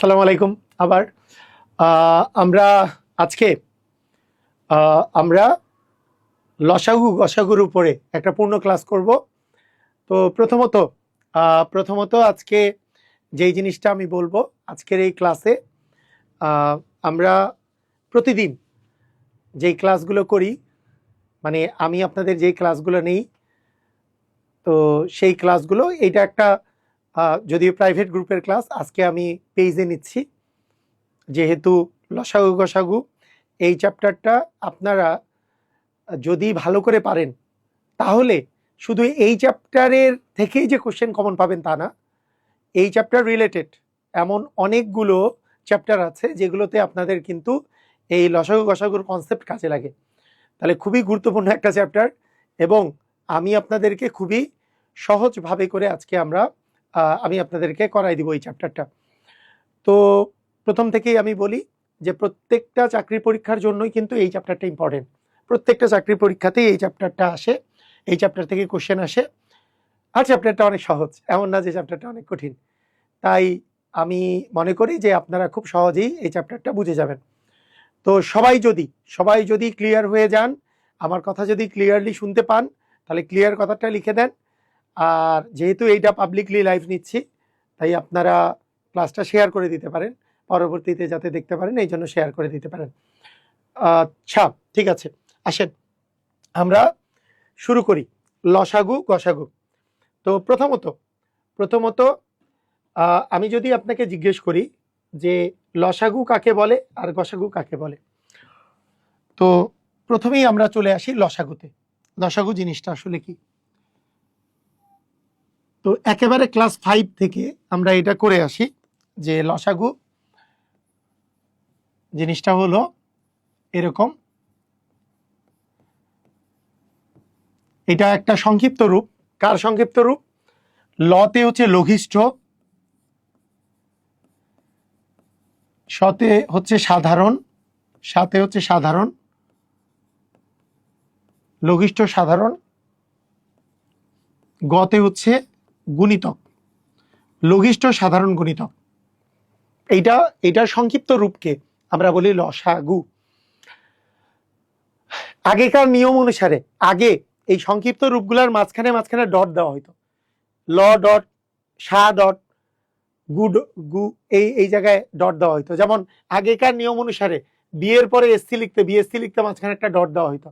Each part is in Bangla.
আসসালামু আলাইকুম আবার। আমরা আজকে আমরা লসাগু গসাগুর উপরে একটা পূর্ণ ক্লাস করব। তো প্রথমত প্রথমত আজকে যেই জিনিসটা আমি বলব, আজকের এই ক্লাসে আমরা প্রতিদিন যেই ক্লাসগুলো করি মানে আমি আপনাদের যেই ক্লাসগুলো নেই, তো সেই ক্লাসগুলো, এইটা একটা যদিও প্রাইভেট গ্রুপের ক্লাস আজকে আমি পেজে নিচ্ছি। যেহেতু লসাগু গসাগু, এই চ্যাপ্টারটা আপনারা যদি ভালো করে পারেন, তাহলে শুধু এই চ্যাপ্টারের থেকেই যে কোশ্চেন কমন পাবেন তা না, এই চ্যাপ্টার রিলেটেড এমন অনেকগুলো চ্যাপ্টার আছে, যেগুলোতে আপনাদের কিন্তু এই লসাগু গসাগুর কনসেপ্ট কাজে লাগে। তাহলে খুবই গুরুত্বপূর্ণ একটা চ্যাপ্টার এবং আমি আপনাদেরকে খুবই সহজভাবে করে আজকে আমরা আমি আপনাদেরকে করাই দিব এই চ্যাপ্টারটা তো প্রথম থেকেই আমি বলি যে প্রত্যেকটা চাকরি পরীক্ষার জন্যই কিন্তু এই চ্যাপ্টারটা ইম্পর্টেন্ট প্রত্যেকটা চাকরি পরীক্ষাতেই এই চ্যাপ্টারটা আসে, এই চ্যাপ্টার থেকে কোশ্চেন আসে। আর চ্যাপ্টারটা অনেক সহজ, এমন না যে চ্যাপ্টারটা অনেক কঠিন। তাই আমি মনে করি যে আপনারা খুব সহজেই এই চ্যাপ্টারটা বুঝে যাবেন। তো সবাই যদি সবাই যদি ক্লিয়ার হয়ে যান, আমার কথা যদি ক্লিয়ারলি শুনতে পান, তাহলে ক্লিয়ার কথাটা লিখে দেন। আর যেহেতু এইটা পাবলিকলি লাইভ নিচ্ছি, তাই আপনারা ক্লাসটা শেয়ার করে দিতে পারেন, পরবর্তীতে যাতে দেখতে পারেন, এই জন্য শেয়ার করে দিতে পারেন। আচ্ছা ঠিক আছে, আসেন, আমরা শুরু করি, লসাগু, গসাগু। তো প্রথমত প্রথমত আমি যদি আপনাকে জিজ্ঞেস করি যে লসাগু কাকে বলে আর গসাগু কাকে বলে, তো প্রথমেই আমরা চলে আসি লসাগুতে। লসাগু জিনিসটা আসলে কি? তো একেবারে ক্লাস ফাইভ থেকে আমরা এটা করে আসি যে লসাগু জিনিসটা হলো এরকম। এটা একটা সংক্ষিপ্ত রূপ। কার সংক্ষিপ্ত রূপ? লতে হচ্ছে লঘিষ্ঠ। সতে হচ্ছে সাধারণ। সাথে হচ্ছে সাধারণ। লঘিষ্ঠ সাধারণ। গতে হচ্ছে গুণিতক, লঘিষ্ঠ সাধারণ গুণিতক। এইটা এটার সংক্ষিপ্ত রূপকে আমরা বলি লসাগু। আগেকার নিয়ম অনুসারে, আগে এই সংক্ষিপ্ত রূপগুলোর মাঝখানে মাঝখানে ডট দেওয়া হতো ল ডট, সা ডট, গু গু, এই এই জায়গায় ডট দেওয়া হতো যেমন আগেকার নিয়ম অনুসারে, বিয়ের পরে এসসি লিখতে বিএসসি লিখতে মাঝখানে একটা ডট দেওয়া হতো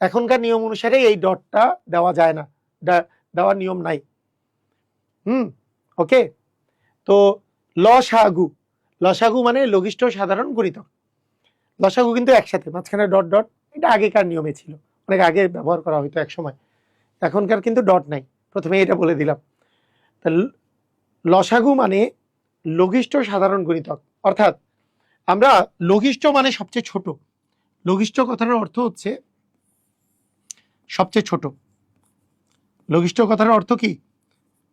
এখনকার নিয়ম অনুসারে এই ডটটা দেওয়া যায় না দেওয়ার নিয়ম নাই। হুম ওকে তো লসাগু লসাগু মানে লঘিষ্ঠ সাধারণ গুণিতক লসাগু কিন্তু একসাথে, মাঝখানে ডট ডট এটা আগেকার নিয়মে ছিল। অনেক আগে ব্যবহার করা হতো এক সময়। এখনকার কিন্তু ডট নাই, প্রথমে এটা বলে দিলাম। তা লসাগু মানে লঘিষ্ঠ সাধারণ গুণিতক অর্থাৎ আমরা লঘিষ্ঠ মানে সবচেয়ে ছোট। লঘিষ্ঠ কথার অর্থ হচ্ছে সবচেয়ে ছোট। লঘিষ্ঠ কথার অর্থ কি?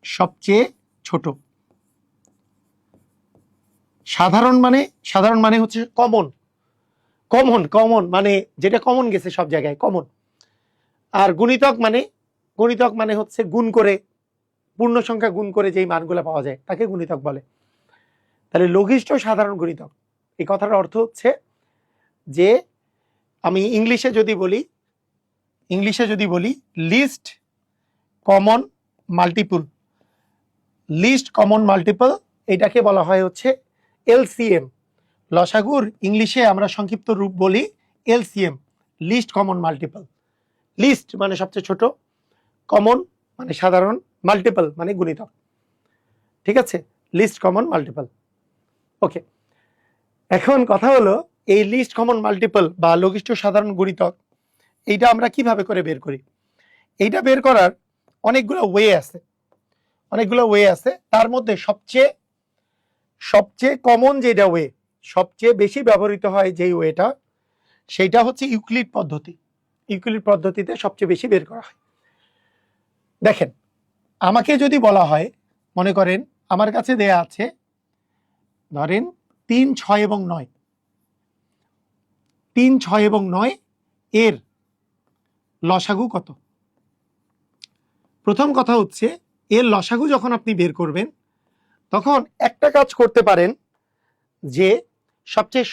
সবচেয়ে ছোট। সাধারণ মানে সাধারণ মানে হচ্ছে কমন কমন কমন মানে যেটা কমন গেছে সব জায়গায় কমন আর গুণিতক মানে গুণিতক মানে হচ্ছে গুণ করে, পূর্ণ সংখ্যা গুণ করে যেই মানগুলো পাওয়া যায়, তাকে গুণিতক বলে। তাহলে লঘিষ্ঠ সাধারণ গুণিতক। এই কথার অর্থ হচ্ছে যে, আমি ইংলিশে যদি বলি, ইংলিশে যদি বলি least common multiple least common multiple, এটাকে বলা হয় হচ্ছে এলসিএম। লসাগুর ইংলিশে আমরা সংক্ষিপ্ত রূপ বলি LCM, least common multiple. Least মানে সবচেয়ে ছোট, কমন মানে সাধারণ, মাল্টিপল মানে গুণিতক ঠিক আছে? Least common multiple. ওকে। এখন কথা হলো, এই লিস্ট কমন মাল্টিপল বা লঘিষ্ঠ সাধারণ গুণিতক এইটা আমরা কীভাবে করে বের করি? এইটা বের করার অনেকগুলো ওয়ে আছে। অনেকগুলো ওয়ে আছে। তার মধ্যে সবচেয়ে সবচেয়ে কমন যেটা ওয়ে সবচেয়ে বেশি ব্যবহৃত হয় যেই ওয়েটা সেইটা হচ্ছে ইউক্লিড পদ্ধতি। ইউক্লিড পদ্ধতিতে সবচেয়ে বেশি বের করা হয়। দেখেন, আমাকে যদি বলা হয়, মনে করেন আমার কাছে দেয়া আছে, ধরেন তিন, ছয় এবং নয়। তিন, ছয় এবং নয় এর লসাগু কত? প্রথম কথা হচ্ছে এর লসাগু যখন আপনি বের করবেন, তখন একটা কাজ করতে পারেন যে সবচেয়ে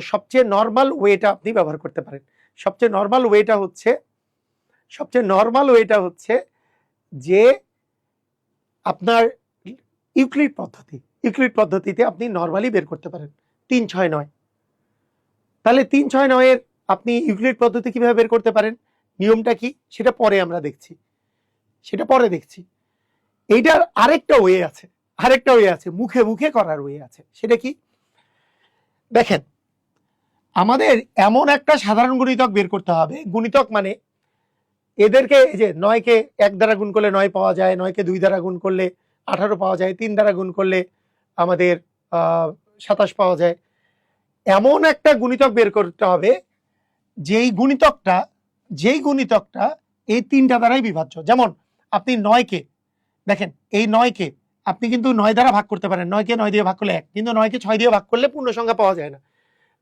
সবচেয়ে নর্মাল ওয়েটা আপনি ব্যবহার করতে পারেন। সবচেয়ে নর্মাল ওয়েটা হচ্ছে, সবচেয়ে নর্মাল ওয়েটা হচ্ছে যে আপনার ইউক্লিড পদ্ধতি। ইউক্লিড পদ্ধতিতে আপনি নর্মালি বের করতে পারেন। তিন ছয় নয়। তাহলে তিন ছয় নয়ের আপনি ইউক্লিড পদ্ধতি কীভাবে বের করতে পারেন? নিয়মটা কি? সেটা পরে আমরা দেখছি। সেটা পরে দেখছি। এইটার আরেকটা ওয়ে আছে, আরেকটা ওয়ে আছে, মুখে মুখে করার ওয়ে আছে। সেটা কি? দেখেন, আমাদের এমন একটা সাধারণ গুণিতক বের করতে হবে। গুণিতক মানে এদেরকে এই যে নয়কে এক দ্বারা গুণ করলে নয় পাওয়া যায়, নয়কে দুই দ্বারা গুণ করলে আঠারো পাওয়া যায়, তিন দ্বারা গুণ করলে আমাদের সাতাশ পাওয়া যায়। এমন একটা গুণিতক বের করতে হবে, যেই গুণিতকটা যেই গুণিতকটা এই তিনটা দ্বারাই বিভাজ্য। যেমন, আপনি নয়কে দেখেন, এই নয়কে আপনি কিন্তু নয় দ্বারা ভাগ করতে পারেন। নয়কে নয় দিয়ে ভাগ করলে এক, কিন্তু নয়কে ছয় দিয়ে ভাগ করলে পূর্ণ সংখ্যা পাওয়া যায় না।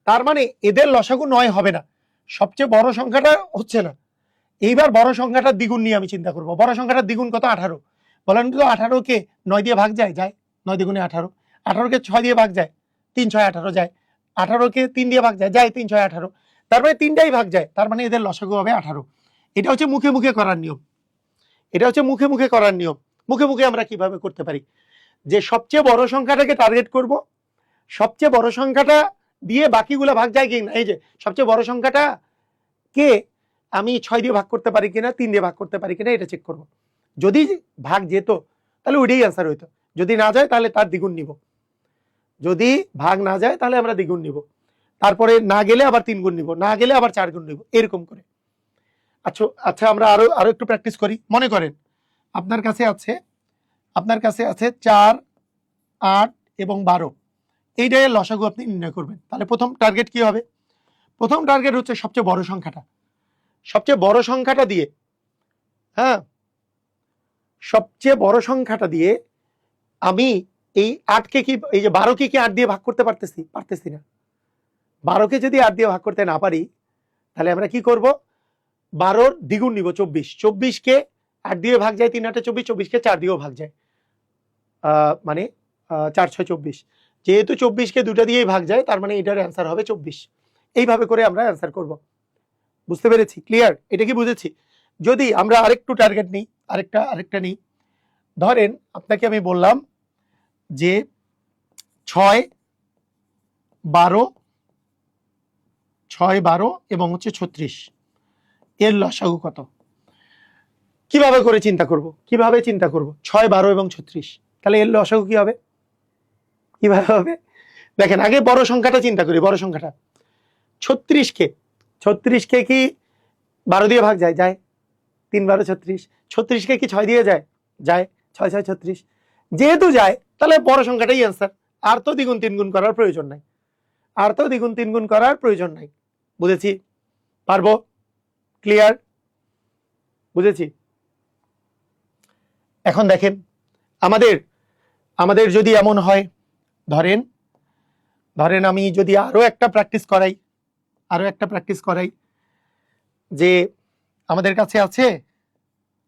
তার মানে এদের লসাগু নয় হবে না। সবচেয়ে বড় সংখ্যাটা হচ্ছে না। এইবার বড় সংখ্যাটার দ্বিগুণ নিয়ে আমি চিন্তা করব। বড় সংখ্যাটার দ্বিগুণ কত? আঠারো। বলেন তো আঠারোকে নয় দিয়ে ভাগ যায়? যায়। নয় দ্বিগুণে আঠারো। আঠারোকে ছয় দিয়ে ভাগ যায়? তিন ছয় আঠারো যায়। আঠারোকে তিন দিয়ে ভাগ যায়? যায়। তিন ছয় আঠারো। তার মানে তিনটাই ভাগ যায়। তার মানে এদের লসাগু হবে আঠারো। এটা হচ্ছে মুখে মুখে করার নিয়ম। এটা হচ্ছে মুখে মুখে করার নিয়ম। মুখে মুখে আমরা কীভাবে করতে পারি? যে সবচেয়ে বড় সংখ্যাটাকে টার্গেট করব, সবচেয়ে বড় সংখ্যাটা দিয়ে বাকিগুলো ভাগ যায় কি না এই যে, সবচেয়ে বড় সংখ্যাটা কে আমি ছয় দিয়ে ভাগ করতে পারি কিনা, তিন দিয়ে ভাগ করতে পারি কিনা, এটা চেক করব। যদি ভাগ যেত, তাহলে ওইটাই অ্যান্সার হইতো। যদি না যায়, তাহলে তার দ্বিগুণ নিব। যদি ভাগ না যায়, তাহলে আমরা দ্বিগুণ নিব। তারপরে না গেলে আবার তিন গুণ নিব, না গেলে আবার চার গুণ নিব, এরকম করে। আচ্ছা আচ্ছা আমরা আরও আরও একটু প্র্যাকটিস করি। মনে করেন আপনার কাছে আছে, আপনার কাছে আছে চার, আট এবং বারো। এইটাই লসাগু আপনি নির্ণয় করবেন। তাহলে প্রথম টার্গেট কি হবে? প্রথম টার্গেট হচ্ছে সবচেয়ে বড় সংখ্যাটা। সবচেয়ে বড় সংখ্যাটা দিয়ে হ্যাঁ? সবচেয়ে বড় সংখ্যাটা দিয়ে আমি এই আটকে কি, এই যে বারোকে কি আট দিয়ে ভাগ করতে পারতেছি? পারতেছি না। বারোকে যদি আট দিয়ে ভাগ করতে না পারি, তাহলে আমরা কি করব? বারোর দ্বিগুণ নিব চব্বিশ। চব্বিশকে আট দিয়ে ভাগ যায় তিন আটে চব্বিশ, চব্বিশকে চার দিয়েও ভাগ যায়। মানে চার ছয় চব্বিশ। যেহেতু চব্বিশকে দুটা দিয়েই ভাগ যায়, তার মানে এটার অ্যান্সার হবে চব্বিশ। এইভাবে করে আমরা অ্যান্সার করব। বুঝতে পেরেছি? ক্লিয়ার এটা কি বুঝেছি? যদি আমরা আরেকটু টার্গেট নিই, আরেকটা আরেকটা নিই। ধরেন, আপনাকে আমি বললাম যে ছয় বারো ছয় বারো এবং হচ্ছে ছত্রিশ। এর লসাগু কত? কীভাবে করে চিন্তা করব? কীভাবে চিন্তা করব? ছয়, বারো এবং ছত্রিশ। তাহলে এর লসাগু কি হবে? কীভাবে হবে? দেখেন, আগে বড় সংখ্যাটা চিন্তা করি, বড় সংখ্যাটা। ছত্রিশকে ছত্রিশকে কি বারো দিয়ে ভাগ যায়? যায়। তিন, বারো, ছত্রিশ। ছত্রিশকে কি ছয় দিয়ে যায়? যায়। ছয় ছয়, ছত্রিশ। যেহেতু যায়, তাহলে বড় সংখ্যাটাই অ্যান্সার আর তো দ্বিগুণ তিনগুণ করার প্রয়োজন নাই। আর তো দ্বিগুণ তিনগুণ করার প্রয়োজন নাই। বুঝেছি? পারব? ক্লিয়ার বুঝেছি? এখন দেখেন, আমাদের আমাদের যদি এমন হয়, ধরেন ধরেন আমি যদি আরও একটা প্র্যাকটিস করাই, আরও একটা প্র্যাকটিস করাই, যে আমাদের কাছে আছে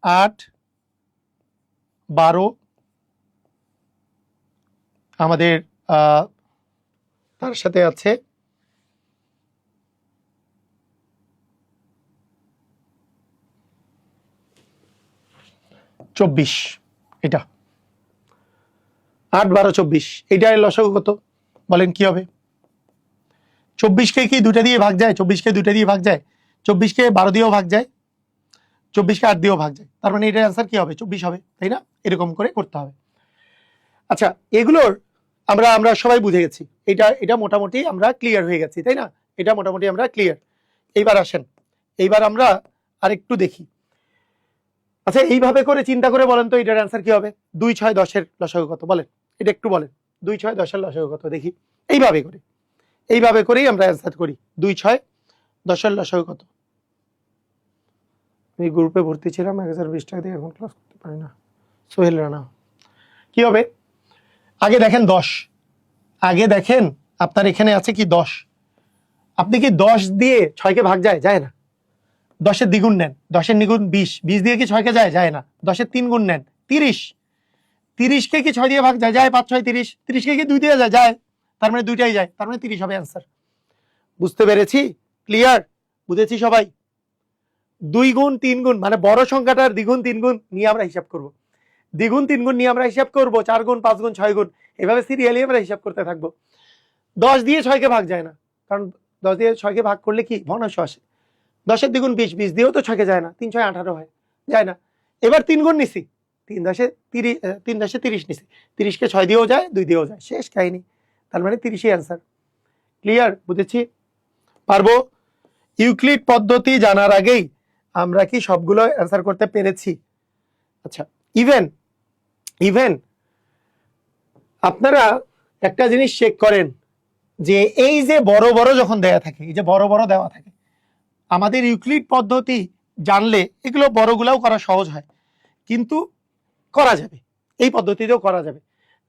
আট, বারো, আমাদের তার সাথে আছে চব্বিশ, এটা। আট বারো চব্বিশ এটা লসাগু কত? বলেন কি হবে? চব্বিশকে কি দুটা দিয়ে ভাগ যায়? চব্বিশকে দুটা দিয়ে ভাগ যায়? চব্বিশকে বারো দিয়েও ভাগ যায়? চব্বিশকে আট দিয়েও ভাগ যায়। তার মানে এটার অ্যান্সার কি হবে? চব্বিশ হবে, তাই না? এরকম করে করতে হবে। আচ্ছা এগুলোর আমরা আমরা সবাই বুঝে গেছি। এটা এটা মোটামুটি আমরা ক্লিয়ার হয়ে গেছি, তাই না? এটা মোটামুটি আমরা ক্লিয়ার এইবার আসেন। এইবার আমরা আরেকটু দেখি। আচ্ছা এইভাবে করে চিন্তা করে বলেন তো, এটার অ্যান্সার কি হবে? দুই ছয় দশের লসাগু কত? বলেন। এটা একটু বলেন। দুই ছয় দশের লসাগু কত? দেখি। এইভাবে করে। এইভাবে করেই আমরা অ্যান্সার করি। দুই ছয় দশের লসাগু কত? আমি গ্রুপে ভর্তি ছিলাম, এক হাজার বিশ টাকা দিয়ে এখন ক্লাস করতে পারি না। সোহেল রানা। কি হবে? আগে দেখেন দশ। আগে দেখেন আপনার এখানে আছে কি দশ? আপনি কি দশ দিয়ে ছয়কে ভাগ যায়? যায় না। দশের দ্বিগুণ নেন, দশের দ্বিগুণ বিশ। বিশ দিয়ে কি ছয়কে যায়? যায় না। দশের তিন গুণ নেন, তিরিশ। তিরিশকে কি ছয় দিয়ে ভাগ যায়? যায় পাঁচ, ছয়, তিরিশ। তিরিশকে কি দুই দিয়ে যায়? যায়। তার মানে দুইটাই যায়। তার মানে তিরিশ হবে অ্যান্সার বুঝতে পেরেছি? ক্লিয়ার বুঝেছি সবাই? দুই গুণ, তিন গুণ মানে বড় সংখ্যাটার দ্বিগুণ, তিন গুণ নিয়ে আমরা হিসাব করব। দ্বিগুণ, তিন গুণ নিয়ে আমরা হিসাব করব, চার গুণ, পাঁচ গুণ, ছয় গুণ। এভাবে সিরিয়ালি আমরা হিসাব করতে থাকব। দশ দিয়ে ছয়কে ভাগ যায় না। কারণ দশ দিয়ে ছয়কে ভাগ করলে কি? ভগ্নাংশ আসে। দশের দ্বিগুণ বিশ বিশ দিয়েও তো ছয়কে যায় না, তিন ছয় আঠারো হয়, যায় না। এবার তিন গুণ নিছি, তিন দশে তিরিশ তিন দশে তিরিশ নিছি, তিরিশকে ছয় দিয়েও যায়, দুই দিয়েও যায়, শেষ, কাহিনী। তার মানে তিরিশই অ্যান্সার ক্লিয়ার বুঝেছি? পারব? ইউক্লিড পদ্ধতি জানার আগেই আমরা কি সবগুলো অ্যান্সার করতে পেরেছি? আচ্ছা ইভেন ইভেন আপনারা একটা জিনিস চেক করেন যে এই যে বড় বড় যখন দেয়া থাকে, এই যে বড় বড় দেওয়া থাকে আমাদের ইউক্লিড পদ্ধতি জানলে এগুলো বড়গুলাও করা সহজ হয়। কিন্তু করা যাবে। এই পদ্ধতিতেও করা যাবে।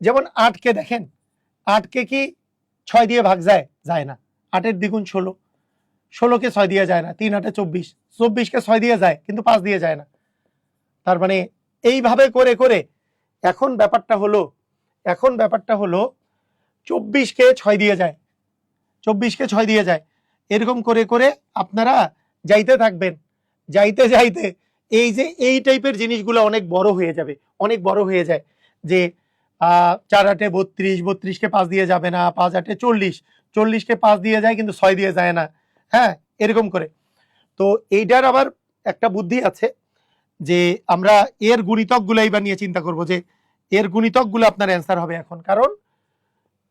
যেমন আটকে দেখেন, আটকে কি ছয় দিয়ে ভাগ যায়? যায় না। আটের দ্বিগুণ ষোলো। ষোলোকে ছয় দিয়ে যায় না। তিন আটে চব্বিশ। চব্বিশকে ছয় দিয়ে যায়, কিন্তু পাঁচ দিয়ে যায় না। তার মানে এইভাবে করে করে এখন ব্যাপারটা হলো, এখন ব্যাপারটা হলো চব্বিশকে ছয় দিয়ে যায়। চব্বিশকে ছয় দিয়ে যায়। এরকম করে করে আপনারা যাইতে থাকবেন। যাইতে যাইতে এই যে এই টাইপের জিনিসগুলো অনেক বড় হয়ে যাবে, অনেক বড় হয়ে যায়। যে চার আটে বত্রিশ, বত্রিশকে পাঁচ দিয়ে যাবে না, পাঁচ আটে চল্লিশ, চল্লিশকে পাঁচ দিয়ে যায় কিন্তু ছয় দিয়ে যায় না। হ্যাঁ এরকম করে। তো এইটার আবার একটা বুদ্ধি আছে যে, আমরা এর গুণিতকগুলো এইবার নিয়ে চিন্তা করব যে, এর গুণিতকগুলো আপনার অ্যান্সার হবে এখন। কারণ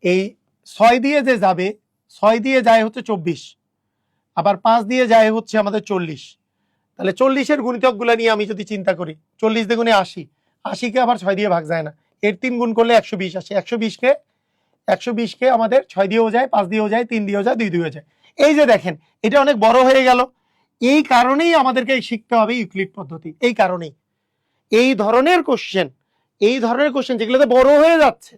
এই ছয় দিয়ে যে যাবে, ছয় দিয়ে যায় হচ্ছে চব্বিশ। আবার পাঁচ দিয়ে যায় হচ্ছে আমাদের চল্লিশ। তাহলে চল্লিশের গুণিতকগুলো নিয়ে আমি যদি চিন্তা করি, চল্লিশ দ্বিগুণে আশি। আশিকে আবার ছয় দিয়ে ভাগ যায় না। এর তিন গুণ করলে একশো বিশ আসে। একশো বিশকে একশো বিশকে আমাদের ছয় দিয়েও যায়, পাঁচ দিয়েও যায়, তিন দিয়েও যায়, দুই দিয়েও যায়। এই যে দেখেন, এটা অনেক বড় হয়ে গেল। এই কারণেই আমাদেরকে শিখতে হবে ইউক্লিড পদ্ধতি। এই কারণেই। এই ধরনের কোশ্চেন এই ধরনের কোশ্চেন যেগুলোতে বড় হয়ে যাচ্ছে,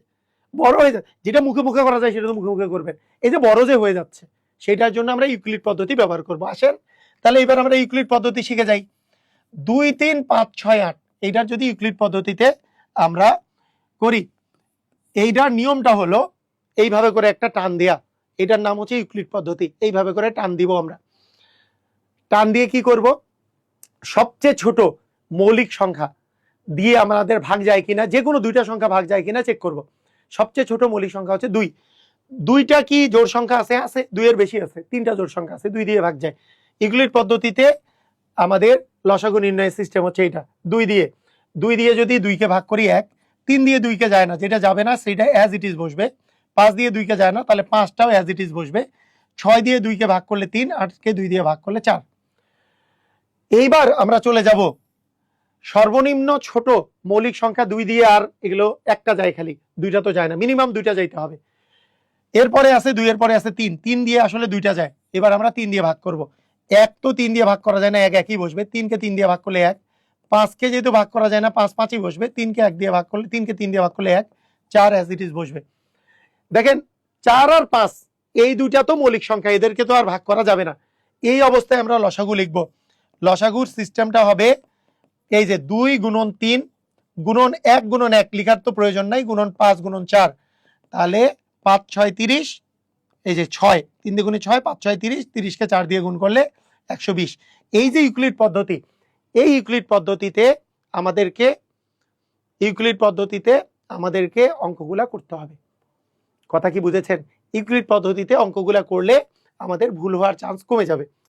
বড় হয়ে যাচ্ছে, যেটা মুখে মুখে করা যায় সেটা তো মুখে মুখে করবেন। এই যে বড় যে হয়ে যাচ্ছে সেটার জন্য আমরা ইউক্লিড পদ্ধতি ব্যবহার করব। আসেন, তাহলে এবার আমরা ইউক্লিড পদ্ধতি শিখে যাই। দুই, তিন, পাঁচ, ছয়, আট, এইটার যদি ইউক্লিড পদ্ধতিতে আমরা করি, এইটার নিয়মটা হলো এইভাবে করে একটা টান দেয়া। এটার নাম হচ্ছে ইউক্লিড পদ্ধতি। এইভাবে করে টান দিব আমরা। টান দিয়ে কি করব? সবচেয়ে ছোট মৌলিক সংখ্যা দিয়ে আমাদের ভাগ যায় কিনা যে কোনো দুইটা সংখ্যা ভাগ যায় কিনা চেক করব। সবচেয়ে ছোট মৌলিক সংখ্যা হচ্ছে দুই। দুইটা কি জোর সংখ্যা আছে? আছে, দুইয়ের বেশি আছে। তিনটা জোর সংখ্যা আছে, দুই দিয়ে ভাগ যায়। ইউক্লিড পদ্ধতিতে আমাদের লসাগু নির্ণয়ের সিস্টেম হচ্ছে এটা দুই দিয়ে। দুই দিয়ে যদি দুইকে ভাগ করি এক, তিন দিয়ে দুইকে যায় না। যেটা যাবে না, সেটা অ্যাজ ইট ইজ বসবে। পাঁচ দিয়ে দুইকে যায় না, তাহলে পাঁচটাও অ্যাজ ইট ইজ বসবে। ছয় দিয়ে দুইকে ভাগ করলে তিন, আটকে দুই দিয়ে ভাগ করলে চার। এইবার আমরা চলে যাব। সর্বনিম্ন ছোট মৌলিক সংখ্যা দুই দিয়ে আর এগুলো একটা যায় খালি। দুইটা তো যায় না। মিনিমাম দুইটা যাইতে হবে। এরপরে আছে দুই এর পরে আছে তিন। তিন দিয়ে আসলে দুইটা যায়। এবার আমরা তিন দিয়ে ভাগ করব। এক তো তিন দিয়ে ভাগ করা যায় না, এক একই বসবে। তিনকে তিন দিয়ে ভাগ করলে এক। পাঁচকে যেহেতু ভাগ করা যায় না, পাঁচ পাঁচই বসবে। তিনকে এক দিয়ে ভাগ করলে, তিনকে তিন দিয়ে ভাগ করলে এক। চার অ্যাজ ইট ইজ বসবে। দেখেন, চার আর পাঁচ, এই দুইটা তো মৌলিক সংখ্যা। এদেরকে তো আর ভাগ করা যাবে না। এই অবস্থায় আমরা লসাগু লিখব। লসাগুর সিস্টেমটা হবে এই যে দুই গুণন তিন, গুণন এক গুণন এক। লিখার তো প্রয়োজন নাই। গুণন পাঁচ, গুণন চার। তাহলে পাঁচ ছয় তিরিশ, এই যে ছয়, তিন দুগুণে ছয়, পাঁচ ছয় তিরিশ, তিরিশকে চার দিয়ে গুণ করলে একশো বিশ। এই যে ইউক্লিড পদ্ধতি, এই ইউক্লিড পদ্ধতিতে আমাদেরকে, ইউক্লিড পদ্ধতিতে আমাদেরকে অঙ্কগুলা করতে হবে। কথা কি বুঝেছেন? ইউক্লিড পদ্ধতিতে অঙ্কগুলা করলে আমাদের ভুল হওয়ার চান্স কমে যাবে।